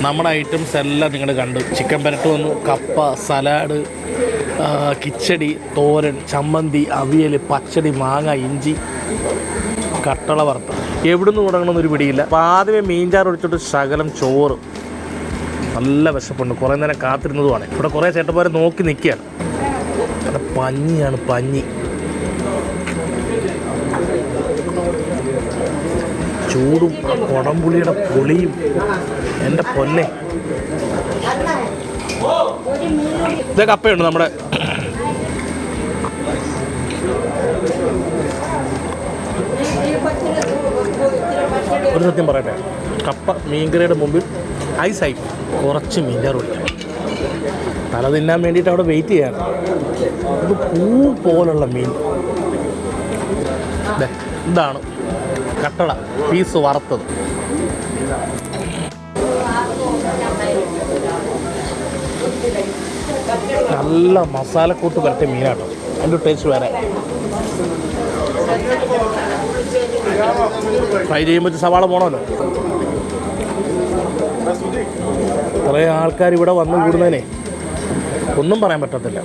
നമ്മുടെ ഐറ്റംസ് എല്ലാം നിങ്ങൾ കണ്ടു. ചിക്കൻ പെരട്ട് വന്നു കപ്പ സലാഡ് കിച്ചടി തോരൻ ചമ്മന്തി അവിയൽ പച്ചടി മാങ്ങ ഇഞ്ചി കട്ടള വറുത്ത. എവിടുന്ന് തുടങ്ങണമെന്നൊരു പിടിയില്ല. അപ്പോൾ ആദ്യമേ മീൻചാറ് ഒഴിച്ചിട്ട് ശകലം ചോറ്. നല്ല വിശപ്പുണ്ട്. കുറേ നേരം കാത്തിരുന്നതുമാണ്. ഇവിടെ കുറേ ചേട്ടന്മാരെ നോക്കി നിൽക്കുകയാണ്. പഞ്ഞിയാണ് പഞ്ഞി. ചൂടും ആ കുടംപുളിയുടെ പുളിയും. എന്റെ പൊന്നെ. ഇതേ കപ്പയുണ്ട് നമ്മുടെ. ഒരു സത്യം പറയട്ടെ. കപ്പ മീൻകറിയുടെ മുമ്പിൽ ഐസായി. കുറച്ച് മീൻകറി കുടിക്കണം തല തിന്നാൻ വേണ്ടിയിട്ട് അവിടെ വെയിറ്റ് ചെയ്യാണ്. ഇത് പൂ പോലുള്ള മീൻ. ഇതാണ് കട്ടട പീസ് വറുത്തത്. നല്ല മസാലക്കൂട്ട് വരട്ടെ മീനാട്ടോ. അതിന്റെ ടേസ്റ്റ് വേറെ. ഫ്രൈ ചെയ്യുമ്പോൾ സവാള പോണമല്ലോ. കുറേ ആൾക്കാർ ഇവിടെ വന്നു കൂടുന്നതിനെ ഒന്നും പറയാൻ പറ്റത്തില്ല.